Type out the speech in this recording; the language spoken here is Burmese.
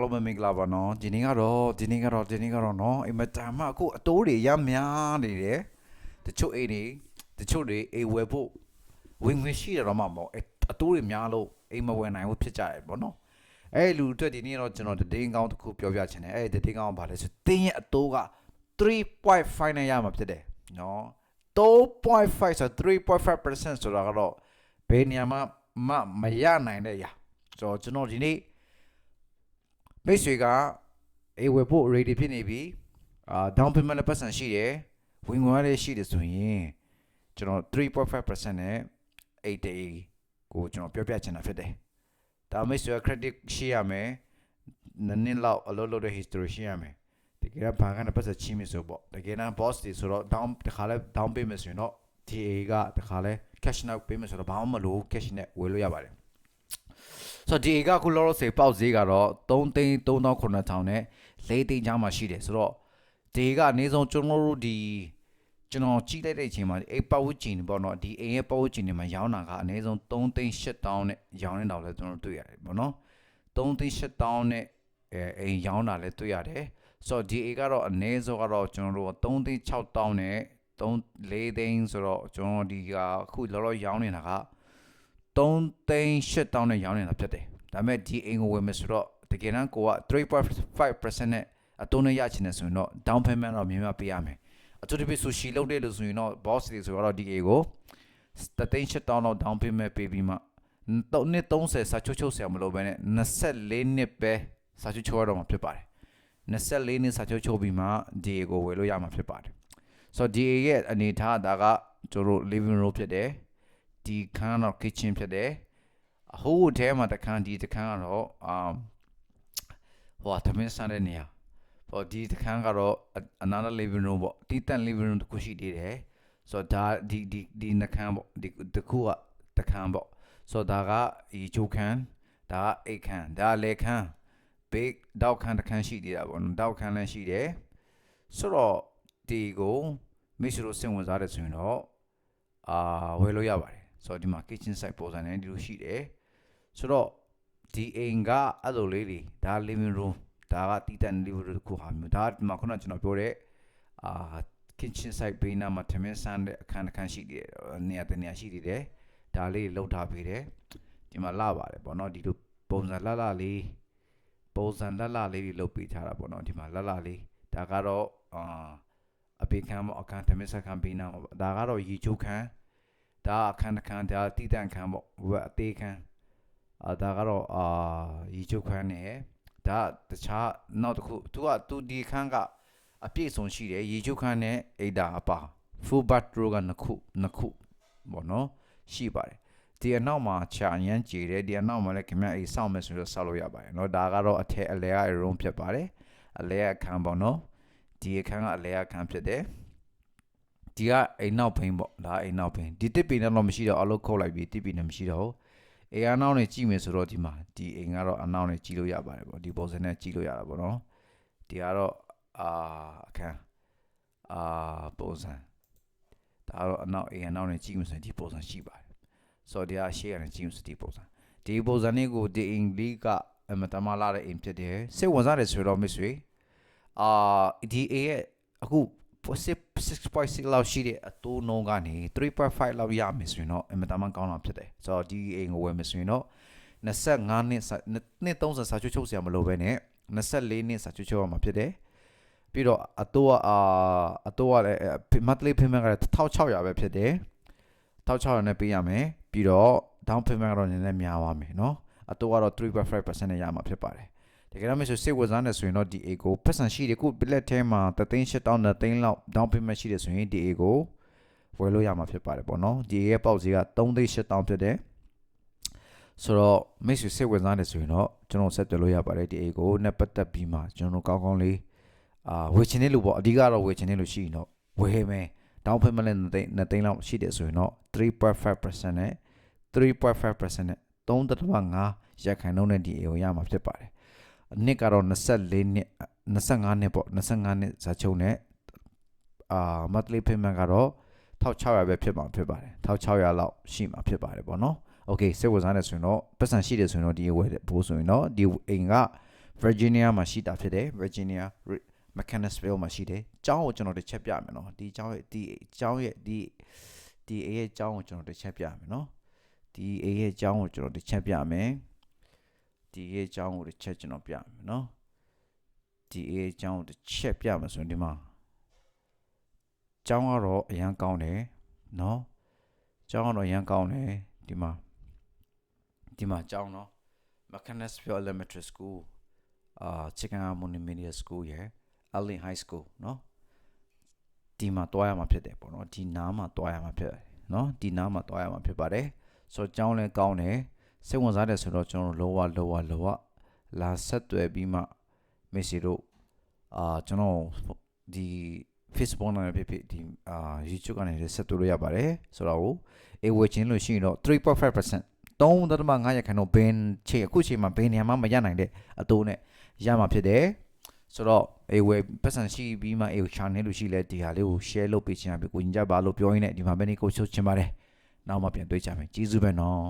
လောမမင်္ဂလာပါနော်ဒီနေ့ကတော့ဒီနေ့ကတော့ဒီနေ့ကတော့နော်အိမ်မတန်မှအခုအတိုးတွေရများနေတယ်တချို့အိမ်တွေတချို့တွေအိမ်ဝယ်ဖို့ဝင်ငွေရှိတယ်တော့မှမဟုတ်အဲ့အတိုးတွေများလို့အိမ်မဝယ်နိုင်ဘူးဖြစ်ကြတယ်ပေါ့နော်အဲ့လူတွေဒီနေ့တော့ကျွန်တော်တည်င်းကောင်းတစ်ခုပြောပြချင်တယ်အဲ့ဒီတည်င်းကောင်းကဘာလဲဆိုတင်းရဲ့အတိုးက3.5နဲ့ရမှာဖြစ်တယ်နော်3.5ဆို3.5%ဆိုတာကတော့ဘယ်နေရာမှာမမရနိုင်တဲ့ရာဆိုတော့ကျွန်တော်ဒီနေ့ မိတ်ဆွေကအေးဝယ်ဖို့ ready ဖြစ်နေပြီအာ down payment လည်းပတ်စံရှိတယ်ဝင်ငွေလည်းရှိတယ်ဆိုရင်ကျွန်တော်3.5%နဲ့8 day ကိုကျွန်တော်ပြောပြချင်တာဖြစ်တယ်ဒါမိတ်ဆွေ credit ရှိရမယ်နည်းနည်းလောက်အလုပ်လုပ်တဲ့ history ရှိရမယ်တကယ်တော့ဘာကနေပတ်စံချင်းမဆိုပေါ့တကယ်တော့ boss တွေဆိုတော့ down တခါလဲ down payment ဆိုရင်တော့ TA ကတခါလဲ cash out payment ဆိုတော့ဘာမှမလို့ cash နဲ့ဝယ်လို့ရပါတယ် ဆိုတော့ဒီကခုလောလောဆယ်ပေါက်ဈေးကတော့3သိန်း3900နဲ့4သိန်းချားမှရှိတယ်ဆိုတော့ဒီကအနည်းဆုံးကျွန်တော်တို့ဒီကျွန်တော်ကြည့်လိုက်တဲ့အချိန်မှာအိမ်ပတ်ဝန်းကျင်တွေပေါ့နော်ဒီအိမ်ရဲ့ပတ်ဝန်းကျင်တွေမှာရောင်းတာကအနည်းဆုံး3သိန်း8000နဲ့ရောင်းနေတာလည်းကျွန်တော်တို့တွေ့ရတယ်ပေါ့နော်3သိန်း8000နဲ့အဲအိမ်ရောင်းတာလည်းတွေ့ရတယ်ဆိုတော့ဒီအိမ်ကတော့အနည်းဆုံးကတော့ကျွန်တော်တို့3သိန်း6000နဲ့3 4သိန်းဆိုတော့ကျွန်တော်ဒီကအခုလောလောရောင်းနေတာက 3သိန်း8000နဲ့ရောင်းနေတာဖြစ်တယ်။ဒါပေမဲ့ဒီအိမ်ကိုဝယ်မယ်ဆိုတော့တကယ်တမ်းကိုက3.5%နဲ့အတုံးနဲ့ရချင်တယ်ဆိုရင်တော့ down payment တော့မြင်မြပေးရမယ်။အထူးသဖြင့် sushi လုပ်တဲ့လို့ဆိုရင်တော့ boss တွေဆိုတော့ဒီအိမ်ကို3သိန်း8000လောက် down payment ပေးပြီးမှတော့နှစ်30စာချုပ်ချုပ်ဆရာမလို့ပဲနဲ့24နှစ်ပဲစာချုပ်ချုပ်ရတော့မှာဖြစ်ပါတယ်။24နှစ်စာချုပ်ချုပ်ပြီးမှဒီအိမ်ကိုဝယ်လို့ရမှာဖြစ်ပါတယ်။ဆိုတော့ဒီအိမ်ရဲ့အနေထားဒါကကျွန်တော်တို့ living room ဖြစ်တယ်။ ဒီခန်းတော့ kitchen ဖြစ်တယ်အဟိုးထဲမှာတခန်းဒီတခန်းကတော့အာဟိုသမင်းဆန်းတဲ့နေရာဟိုဒီတခန်းကတော့ another living room ပေါ့တီးတန့် living room တစ်ခုရှိသေးတယ်ဆိုတော့ဒါဒီဒီဒီနှခန်းပေါ့ဒီတစ်ခုကတခန်းပေါ့ဆိုတော့ဒါကဒီဂျိုခန်းဒါကအိတ်ခန်းဒါလေခန်းဘေးတောက်ခန်းတစ်ခန်းရှိသေးတာပေါ့နော်တောက်ခန်းလည်းရှိတယ်ဆိုတော့ဒီကိုမိတ်ဆွေတို့စဉ်းဝင်စားတယ်ဆိုရင်တော့အာဝယ်လို့ရပါတယ် ဆိုတော့ဒီမှာ kitchen side ပုံစံနဲ့ဒီလိုရှိတယ်ဆိုတော့ဒီအိမ်ကအဲ့လိုလေးတွေဒါ living room ဒါကတီးတန့် living room တစ်ခုဟာမျိုးဒါဒီမှာခုနကကျွန်တော်ပြောတဲ့အာ kitchen side ဘေးနားမှာထမင်းဆန်းတဲ့အခန်းတစ်ခန်းရှိတယ်နေရာတစ်နေရာရှိသေးတယ်ဒါလေးလောက်ထားပေးတယ်ဒီမှာလာပါတယ်ပေါ့နော်ဒီလိုပုံစံလှလှလေးပုံစံလှလှလေးတွေလုပ်ပေးထားတာပေါ့နော်ဒီမှာလှလှလေးဒါကတော့အာအပေခန်းပေါ့အခန်းထမင်းဆက်ခန်းဘေးနားမှာပေါ့ဒါကတော့ရေချိုးခန်း ဒါအခန်းတစ်ခန်းဒါတိတန့်ခန်းပေါ့ဝက်အသေးခန်းအာဒါကတော့အာရီချုပ်ခန်းနဲ့ဒါတခြားနောက်တစ်ခုသူကသူဒီခန်းကအပြည့်စုံရှိတယ်ရီချုပ်ခန်းနဲ့အိဒါအပါ full bathroom ကနှစ်ခုနှစ်ခုပေါ့နော်ရှိပါတယ်ဒီအနောက်မှာခြာရမ်းကြည်တယ်ဒီအနောက်မှာလည်းခင်ဗျအိစောင့်မယ်ဆိုတော့စောက်လို့ရပါတယ်เนาะဒါကတော့အထက်အလဲက room ဖြစ်ပါတယ်အလဲကအခန်းပေါ့နော်ဒီအခန်းကအလဲကအခန်းဖြစ်တယ် ဒီကအိမ်နောက်ဘိန်းပေါ့ဒါအိမ်နောက်ဘိန်းဒီတစ်ပင်နဲ့တော့မရှိတော့အလုပ်ခုတ်လိုက်ပြီတစ်ပင်နဲ့မရှိတော့ဘူးအိမ်အနောက်နဲ့ကြည့်မယ်ဆိုတော့ဒီမှာဒီအိမ်ကတော့အနောက်နဲ့ကြည့်လို့ရပါတယ်ပေါ့ဒီပုံစံနဲ့ကြည့်လို့ရတာပေါ့နော်ဒီကတော့အာအခန်းအာပုံစံဒါတော့အနောက်အိမ်အနောက်နဲ့ကြည့်မယ်ဆိုရင်ဒီပုံစံရှိပါတယ်ဆိုတော့ဒီကရှေ့ကနေကြည့်မယ်ဆိုဒီပုံစံဒီပုံစံလေးကိုဒီအိမ်လေးကအမတမလာတဲ့အိမ်ဖြစ်တယ်စိတ်ဝင်စားတယ်ဆိုတော့မစ်ဆွေအာဒီအိမ်ရဲ့အခု 6.6လောက်ရှိတဲ့အတိုးနှုန်းကနေ3.5လောက်ရမယ်ဆိုရင်တော့အင်မတန်မှကောင်းတာဖြစ်တယ်ဆိုတော့ဒီအိမ်ကိုဝယ်မယ်ဆိုရင်တော့25နှစ်စာနှစ်30စာချုပ်ချုပ်စရာမလိုပဲနဲ့24နှစ်စာချုပ်ချုပ်ရမှာဖြစ်တယ်ပြီးတော့အတိုးကအာအတိုးကလည်း monthly payment ကလည်း1600ပဲဖြစ်တယ်1600နဲ့ပေးရမယ်ပြီးတော့ down payment ကတော့နည်းနည်းများသွားမယ်เนาะအတိုးကတော့3.5%နဲ့ရမှာဖြစ်ပါတယ် တကယ်တော့မဆိုစိတ်ဝင်စားနေဆိုရင်တော့ဒီ A ကိုပတ်စံရှိတယ်ခု billet ထဲမှာ3သိန်း8000နဲ့သိန်းလောက် down payment ရှိတယ်ဆိုရင်ဒီ A ကိုဝယ်လို့ရမှာဖြစ်ပါတယ်ပေါ့နော်ဒီ A ရဲ့ပေါက်ဈေးက3သိန်း8000ဖြစ်တယ်ဆိုတော့မိတ်ဆွေစိတ်ဝင်စားနေဆိုရင်တော့ကျွန်တော်ဆက်သွယ်လို့ရပါတယ်ဒီ A ကိုနဲ့ပတ်သက်ပြီးမှကျွန်တော်ကောင်းကောင်းလေးအာဝယ်ချင်တဲ့လူပေါ့အဓိကတော့ဝယ်ချင်တဲ့လူရှိရင်တော့ဝယ်မယ် down payment နဲ့2သိန်း2သိန်းလောက်ရှိတယ်ဆိုရင်တော့3.5%နဲ့3.5%နဲ့3.5ရက်ခိုင်နှုန်းနဲ့ဒီ A ကိုရမှာဖြစ်ပါတယ် နှစ်ကတော့24နှစ်25နှစ်ပေါ့25နှစ်ဇာချုံနဲ့အာ monthly payment ကတော့1600ပဲဖြစ်မှာဖြစ်ပါတယ်1600လောက်ရှိမှာဖြစ်ပါတယ်ပေါ့နော်โอเคစိတ်ဝင်စားနေဆိုရင်တော့ပတ်စံရှိတယ်ဆိုရင်တော့ဒီဝယ်ဖို့ဆိုရင်တော့ဒီအိမ်က Virginia မှာရှိတာဖြစ်တယ် Virginia Re- Mechanicsville မှာရှိတယ်ကျောင်းကိုကျွန်တော်တစ်ချက်ပြမယ်နော်ဒီကျောင်းရဲ့ဒီကျောင်းရဲ့ဒီဒီအေးရဲ့ကျောင်းကိုကျွန်တော်တစ်ချက်ပြမယ်နော်ဒီအေးရဲ့ကျောင်းကိုကျွန်တော်တစ်ချက်ပြမယ် ဒီရဲ့အကြောင်းကိုတစ်ချက်ကျွန်တော်ပြမယ်နော်ဒီရဲ့အကြောင်းကိုတစ်ချက်ပြမယ်ဆိုရင်ဒီမှာအကြောင်းကတော့အရန်ကောင်းတယ်နော်အကြောင်းကတော့အရန်ကောင်းတယ်ဒီမှာဒီမှာအကြောင်းနော် Mechanism Elementary School အာ Chicken Harmony Media School ရယ် Allen High School နော်ဒီမှာတွားရမှာဖြစ်တယ်ပေါ့နော်ဒီနားမှာတွားရမှာဖြစ်တယ်နော်ဒီနားမှာတွားရမှာဖြစ်ပါတယ်ဆိုတော့အကြောင်းလည်းကောင်းတယ် စိတ်ဝင်စားတယ်ဆိုတော့ကျွန်တော်တို့လောဝလောဝလောဝလာဆက်သွယ်ပြီးမှမေစီတို့အာကျွန်တော်ဒီ Facebook နဲ့ဖြစ်ဖြစ်ဒီအာ YouTube ကနေလည်းဆက်သွယ်လို့ရပါတယ်ဆိုတော့အေးဝယ်ချင်းလို့ရှိရင်တော့3.5% 3.5ရာခိုင်နှုန်းဘင်းချေအခုချိန်မှာဘင်းနေရာမှာမရနိုင်တဲ့အတိုးနဲ့ရမှာဖြစ်တယ်ဆိုတော့အေးဝယ်ပတ်စံရှိပြီးမှအေးကို channel လို့ရှိလဲဒီဟာလေးကို share လုပ်ပေးချင်တာပဲကိုကြီးကြပါလို့ပြောရင်းနဲ့ဒီမှာပဲနေကိုချုပ်ချင်ပါတယ်နောက်မှပြန်တွေ့ကြမယ်ကျေးဇူးပဲနော်